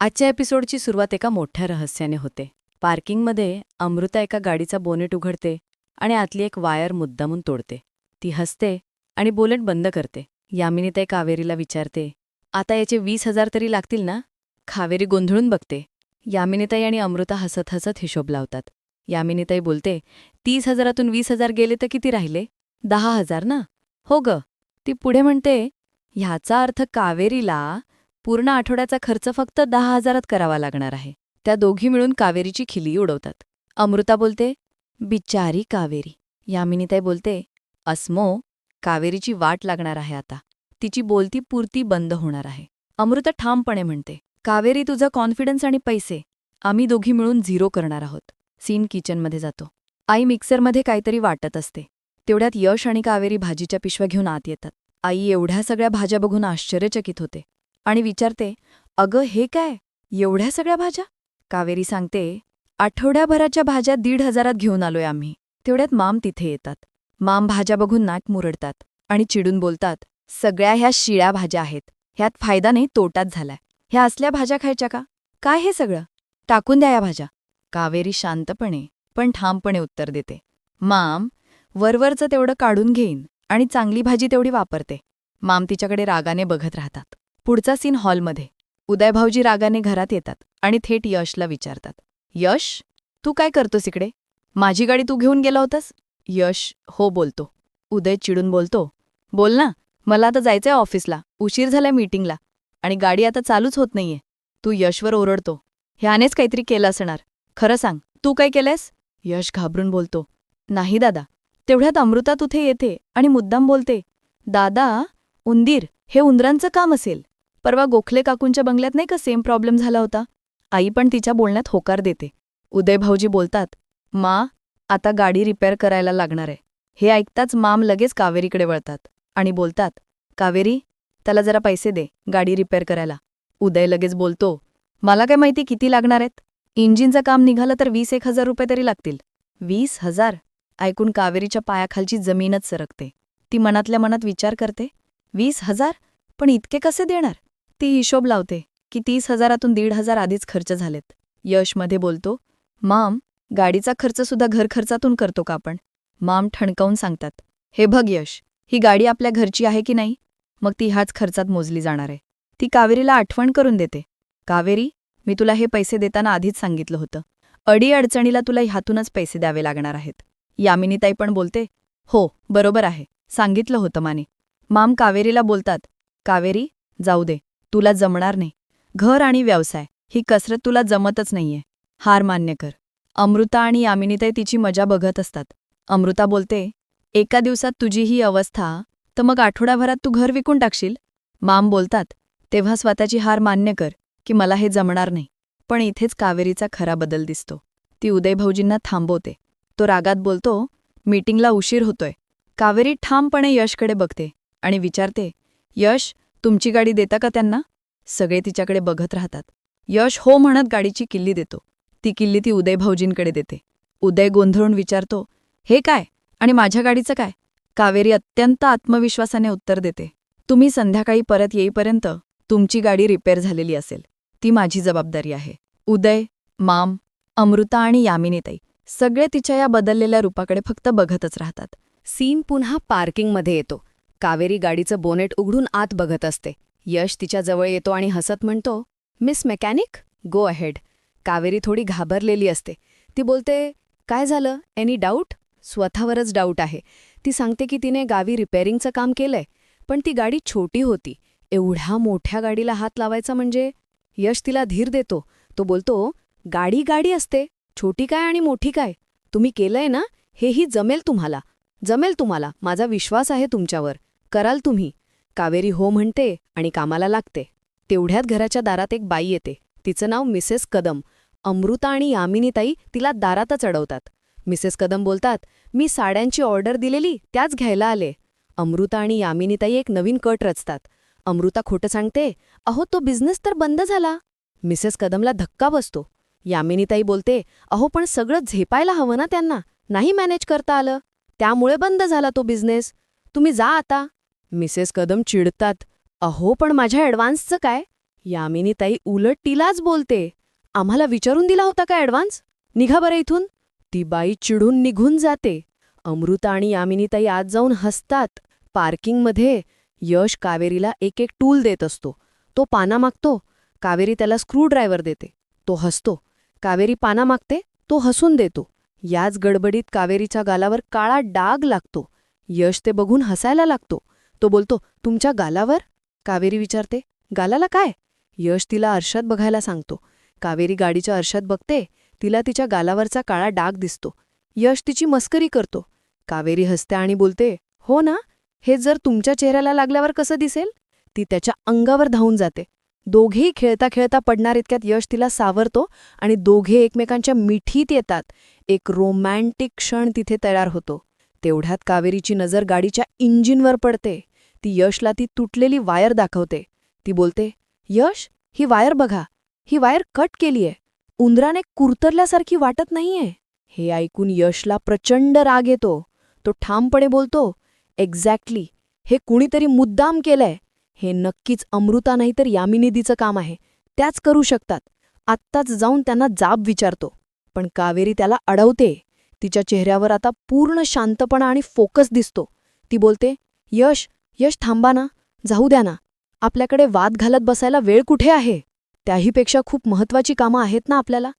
आजच्या एपिसोडची सुरुवात एका मोठ्या रहस्याने होते. पार्किंगमध्ये अमृता एका गाडीचा बोनेट उघडते आणि आतली एक वायर मुद्दामून तोडते. ती हसते आणि बोलेट बंद करते. यामिनीताई कावेरीला विचारते आता याचे वीस हजार तरी लागतील ना? खावेरी गोंधळून बघते. यामिनीताई आणि अमृता हसत हसत हिशोब लावतात. यामिनीताई बोलते तीस हजारातून वीस हजार गेले तर किती राहिले? दहा हजार ना? हो ग. ती पुढे म्हणते ह्याचा अर्थ कावेरीला पूर्ण आठवड्याचा खर्च फक्त दहा हजारात करावा लागणार आहे. त्या दोघी मिळून कावेरीची खिली उडवतात. अमृता बोलते बिचारी कावेरी. यामिनीताई बोलते अस्मो कावेरीची वाट लागणार आहे आता. तिची बोलती पुरती बंद होणार आहे. अमृता ठामपणे म्हणते कावेरी तुझा कॉन्फिडन्स आणि पैसे. आम्ही दोघी मिळून झिरो करणार आहोत. सीन किचनमध्ये जातो. आई मिक्सरमध्ये काहीतरी वाटत असते. तेवढ्यात यश आणि कावेरी भाजीच्या पिशव्या घेऊन आत येतात. आई एवढ्या सगळ्या भाज्या बघून आश्चर्यचकित होते. आणि विचारते अगं हे काय? एवढ्या सगळ्या भाज्या? कावेरी सांगते आठवड्याभराच्या भाज्या दीड हजारात घेऊन आलोय आम्ही. तेवढ्यात माम तिथे येतात. माम भाज्या बघून नाक मुरडतात आणि चिडून बोलतात सगळ्या ह्या शिळ्या भाज्या आहेत. ह्यात फायदा नाही तोटाच झालाय. ह्या असल्या भाज्या खायच्या का? काय हे सगळं? टाकून द्या या भाज्या. कावेरी शांतपणे पण ठामपणे उत्तर देते माम वरवरचं तेवढं काढून घेईन आणि चांगली भाजी तेवढी वापरते. माम तिच्याकडे रागाने बघत राहतात. पुढचा सीन हॉलमध्ये. उदयभाऊजी रागाने घरात येतात आणि थेट यशला विचारतात. यश तू काय करतोस इकडे? माझी गाडी तू घेऊन गेला होतास? यश हो बोलतो. उदय चिडून बोलतो. बोल ना मला आता जायचंय ऑफिसला. उशीर झालाय मीटिंगला. आणि गाडी आता चालूच होत नाहीये. तू यशवर ओरडतो. ह्यानेच काहीतरी केलं असणार. खरं सांग तू काय केलंयस? यश घाबरून बोलतो. नाही दादा तेवढ्यात अमृता तुथे येते आणि मुद्दाम बोलते दादा उंदीर हे उंदरांचं काम असेल. परवा गोखले काकूंच्या बंगल्यात नाही का सेम प्रॉब्लेम झाला होता? आई पण तिच्या बोलण्यात होकार देते. उदय भाऊजी बोलतात मा आता गाडी रिपेअर करायला लागणार आहे. हे ऐकताच माम लगेच कावेरीकडे वळतात आणि बोलतात कावेरी त्याला जरा पैसे दे गाडी रिपेअर करायला. उदय लगेच बोलतो मला काय माहिती किती लागणार आहेत? इंजिनचं काम निघालं तर वीस एक हजार रुपये तरी लागतील. वीस हजार? ऐकून कावेरीच्या पायाखालची जमीनच सरकते. ती मनातल्या मनात विचार करते वीस हजार? पण इतके कसे देणार? ती हिशोब लावते की तीस हजारातून दीड हजार आधीच खर्च झालेत. यशमध्ये बोलतो माम गाडीचा खर्चसुद्धा घरखर्चातून करतो का आपण? माम ठणकावून सांगतात हे बघ यश ही गाडी आपल्या घरची आहे की नाही? मग ती ह्याच खर्चात मोजली जाणार आहे. ती कावेरीला आठवण करून देते. कावेरी मी तुला हे पैसे देताना आधीच सांगितलं होतं. अडी अडचणीला तुला ह्यातूनच पैसे द्यावे लागणार आहेत. यामिनीताई पण बोलते हो बरोबर आहे सांगितलं होतं माने. माम कावेरीला बोलतात कावेरी जाऊ दे. तुला जमणार नाही. घर आणि व्यवसाय ही कसरत तुला जमतच नाहीये. हार मान्य कर. अमृता आणि यामिनीताई तिची मजा बघत असतात. अमृता बोलते एका दिवसात तुझी ही अवस्था तर मग आठवड्याभरात तू घर विकून टाकशील? माम बोलतात तेव्हा स्वतःची हार मान्य कर की मला हे जमणार नाही. पण इथेच कावेरीचा खरा बदल दिसतो. ती उदयभाऊजींना थांबवते. तो रागात बोलतो मीटिंगला उशीर होतोय. कावेरी ठामपणे यशकडे बघते आणि विचारते यश तुमची गाडी देता का त्यांना? सगळे तिच्याकडे बघत राहतात. यश हो म्हणत गाडीची किल्ली देतो. ती किल्ली ती उदय भाऊजींकडे देते. उदय गोंधळून विचारतो हे काय? आणि माझ्या गाडीचं काय? कावेरी अत्यंत आत्मविश्वासाने उत्तर देते तुम्ही संध्याकाळी परत येईपर्यंत तुमची गाडी रिपेअर झालेली असेल. ती माझी जबाबदारी आहे. उदय माम अमृता आणि यामिनीताई सगळे तिच्या या बदललेल्या रूपाकडे फक्त बघतच राहतात. सीन पुन्हा पार्किंगमध्ये येतो. कावेरी गाडीचं बोनेट उघडून आत बघत असते. यश तिच्या जवळ येतो आणि हसत म्हणतो miss mechanic go ahead. Kaveri थोडी घाबरलेली असते. ती बोलते काय झालं? Any doubt? स्वतःवरच डाऊट आहे. ती सांगते की तिने गावी रिपेअरिंगचं काम केलंय पण ती गाडी छोटी होती. एवढ्या मोठ्या गाडीला हात लावायचा म्हणजे यश तिला धीर देतो. तो बोलतो गाडी गाडी असते. छोटी काय आणि मोठी काय? तुम्ही केलंय ना? हेही जमेल तुम्हाला. जमेल तुम्हाला. माझा विश्वास आहे तुमच्यावर. कराल तुम्ही. कावेरी हो म्हणते आणि कामाला लागते. तेवढ्यात घराच्या दारात एक बाई येते. तिचं नाव मिसेस कदम. अमृता आणि यामिनीताई तिला दारातच अडवतात. मिसेस कदम बोलतात मी साड्यांची ऑर्डर दिलेली त्याच घ्यायला आले. अमृता आणि यामिनीताई एक नवीन कट रचतात. अमृता खोटं सांगते अहो तो बिझनेस तर बंद झाला. मिसेस कदमला धक्का बसतो. यामिनीताई बोलते अहो पण सगळं झेपायला हवं ना त्यांना. नाही मॅनेज करता आलं. त्यामुळे बंद झाला तो बिझनेस. तुम्ही जा आता. मिसेस कदम चिडतात. अहो पण माझ्या ॲडव्हान्सचं काय? यामिनीताई उलट तिलाच बोलते. आम्हाला विचारून दिला होता का ॲडव्हान्स? निघा बरं इथून. ती बाई चिडून निघून जाते. अमृता आणि यामिनीताई आत जाऊन हसतात. पार्किंगमध्ये यश कावेरीला एक एक टूल देत असतो. तो पाना मागतो. कावेरी त्याला स्क्रूड्रायव्हर देते. तो हसतो. कावेरी पाना मागते तो हसून देतो. याच गडबडीत कावेरीच्या गालावर काळा डाग लागतो. यश ते बघून हसायला लागतो. तो बोलतो तुमच्या गालावर? कावेरी विचारते गालाला काय? यश तिला आरशात बघायला सांगतो. कावेरी गाडीच्या आरशात बघते तिला तिच्या गालावरचा काळा डाग दिसतो. यश तिची मस्करी करतो. कावेरी हसते आणि बोलते हो ना हे जर तुमच्या चेहऱ्याला लागल्यावर कसं दिसेल? ती त्याच्या अंगावर धावून जाते. दोघेही खेळता खेळता पडणार इतक्यात यश तिला सावरतो आणि दोघे एकमेकांच्या मिठीत येतात. एक रोमॅन्टिक क्षण तिथे तयार होतो. तेवढ्यात कावेरीची नजर गाडीच्या इंजिनवर पडते. ती यशला ती तुटलेली वायर दाखवते. ती बोलते यश ही वायर बघा. ही वायर कट केलीये. उंदराने कुरतरल्यासारखी वाटत नाहीये. हे ऐकून यशला प्रचंड राग येतो. तो ठामपणे बोलतो एक्झॅक्टली. हे कुणीतरी मुद्दाम केलंय. हे नक्कीच अमृता नाही तर यामिनिधीचं काम आहे. त्याच करू शकतात. आत्ताच जाऊन त्यांना जाब विचारतो. पण कावेरी त्याला अडवते. तिच्या चेहऱ्यावर आता पूर्ण शांतपणा आणि फोकस दिसतो. ती बोलते यश यश थांबा ना जाऊ द्या ना. आपल्याकडे वाद घालत बसायला वेळ कुठे आहे? त्याहीपेक्षा खूप महत्वाची कामं आहेत ना आपल्याला?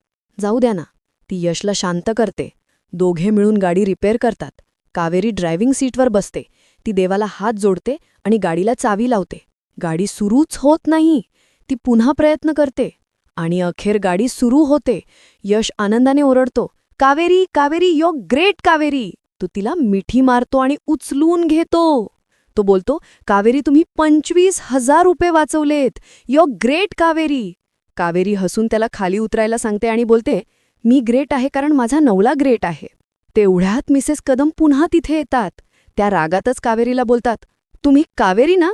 जाऊ द्या ना. ती यशला शांत करते. दोघे मिळून गाडी रिपेअर करतात. कावेरी ड्रायव्हिंग सीटवर बसते. ती देवाला हात जोडते आणि गाडीला चावी लावते. गाडी सुरूच होत नाही. ती पुन्हा प्रयत्न करते. आणि अखेर गाडी सुरू होते. यश आनंदाने ओरडतो कावेरी कावेरी यो ग्रेट कावेरी! तो तिला मिठी मारतो आणि उचलून घेतो. तो बोलतो कावेरी तुम्ही पंचवीस हजार रुपये वाचवलेत. Yo great Kaveri. कावेरी हसून त्याला खाली उतरायला सांगते आणि बोलते मी ग्रेट आहे कारण माझा नवला ग्रेट आहे. तेवढ्यात मिसेस कदम पुन्हा तिथे येतात. त्या रागातच कावेरीला बोलतात तुम्ही कावेरी ना?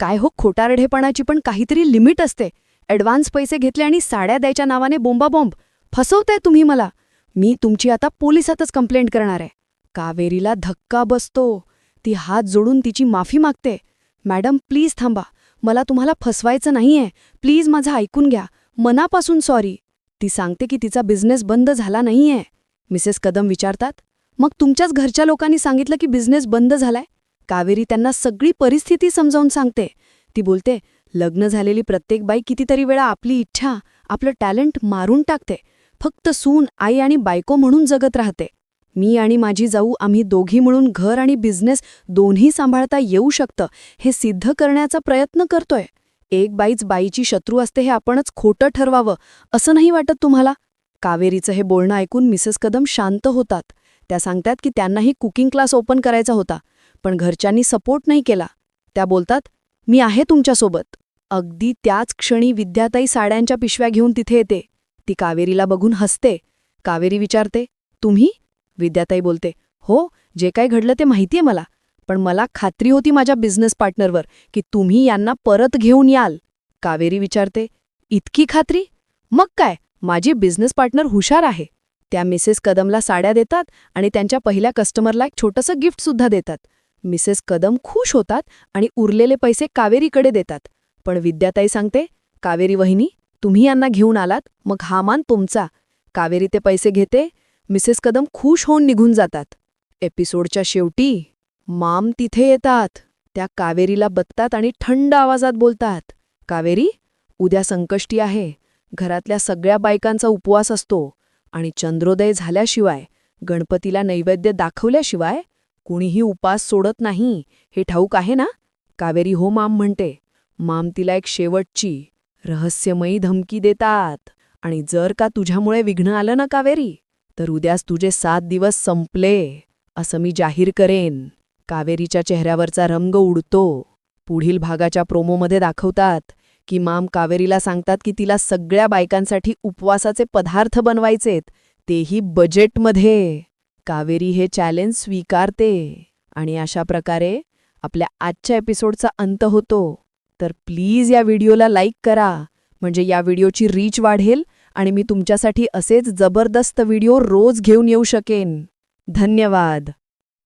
काय हो खोटारढेपणाची पण काहीतरी लिमिट असते. ॲडव्हान्स पैसे घेतले आणि साड्या द्यायच्या नावाने बोंबाबोंब. फसवताय तुम्ही मला. मी तुमची आता पोलिसातच कंप्लेंट करणार आहे. कावेरीला धक्का बसतो. ती हात जोडून तिची माफी मागते. मॅडम प्लीज थांबा. मला तुम्हाला फसवायचं नाहीये. प्लीज माझं ऐकून घ्या. मनापासून सॉरी. ती सांगते की तिचा बिझनेस बंद झाला नाहीये. मिसेस कदम विचारतात मग तुमच्याच घरच्या लोकांनी सांगितलं की बिझनेस बंद झालाय? कावेरी त्यांना सगळी परिस्थिती समजावून सांगते. ती बोलते लग्न झालेली प्रत्येक बाई कितीतरी वेळा आपली इच्छा आपलं टॅलेंट मारून टाकते. फक्त सून आई आणि बायको म्हणून जगत राहते. मी आणि माझी जाऊ आम्ही दोघी मिळून घर आणि बिझनेस दोन्ही सांभाळता येऊ शकतं हे सिद्ध करण्याचा प्रयत्न करतोय. एक बाईच बाईची शत्रू असते हे आपणच खोटं ठरवावं असं नाही वाटत तुम्हाला? कावेरीचं हे बोलणं ऐकून मिसेस कदम शांत होतात. त्या सांगतात की त्यांनाही कुकिंग क्लास ओपन करायचा होता पण घरच्यांनी सपोर्ट नाही केला. त्या बोलतात मी आहे तुमच्यासोबत. अगदी त्याच क्षणी विद्याताई साड्यांच्या पिशव्या घेऊन तिथे येते. ती कावेरीला बघून हसते. कावेरी विचारते तुम्ही? विद्याताई बोलते हो जे काय घडलं ते माहितीये मला पण मला खात्री होती माझ्या बिझनेस पार्टनरवर की तुम्ही यांना परत घेऊन याल. कावेरी विचारते इतकी खात्री? मग काय? माझी बिझनेस पार्टनर हुशार आहे. त्या मिसेस कदमला साड्या देतात आणि त्यांच्या पहिल्या कस्टमरला एक छोटंसं गिफ्टसुद्धा देतात. मिसेस कदम खुश होतात आणि उरलेले पैसे कावेरीकडे देतात. पण विद्याताई सांगते कावेरी वहिनी तुम्ही यांना घेऊन आलात मग हा मान तुमचा. कावेरी ते पैसे घेते मिसेस कदम खुश होऊन निघून जातात. एपिसोडच्या शेवटी माम तिथे येतात. त्या कावेरीला बघतात आणि थंड आवाजात बोलतात कावेरी उद्या संकष्टी आहे. घरातल्या सगळ्या बायकांचा उपवास असतो आणि चंद्रोदय झाल्याशिवाय गणपतीला नैवेद्य दाखवल्याशिवाय कुणीही उपास सोडत नाही. हे ठाऊक आहे ना? कावेरी हो माम म्हणते. माम तिला एक शेवटची रहस्यमयी धमकी देतात. आणि जर का तुझ्यामुळे विघ्न आलं ना कावेरी? तर उद्याच तुझे सात दिवस संपले असं मी जाहीर करेन. कावेरीच्या चेहऱ्यावरचा रंग उडतो. पुढील भागाच्या प्रोमोमध्ये दाखवतात की माम कावेरीला सांगतात की तिला सगळ्या बायकांसाठी उपवासाचे पदार्थ बनवायचेत तेही बजेटमध्ये. कावेरी हे चॅलेंज स्वीकारते आणि अशा प्रकारे आपल्या आजच्या एपिसोडचा अंत होतो. तर प्लीज या व्हिडिओला लाईक करा म्हणजे या व्हिडिओची रीच वाढेल आणि मी तुमच्यासाठी असेच जबरदस्त व्हिडिओ रोज घेऊन येऊ शकेन. धन्यवाद.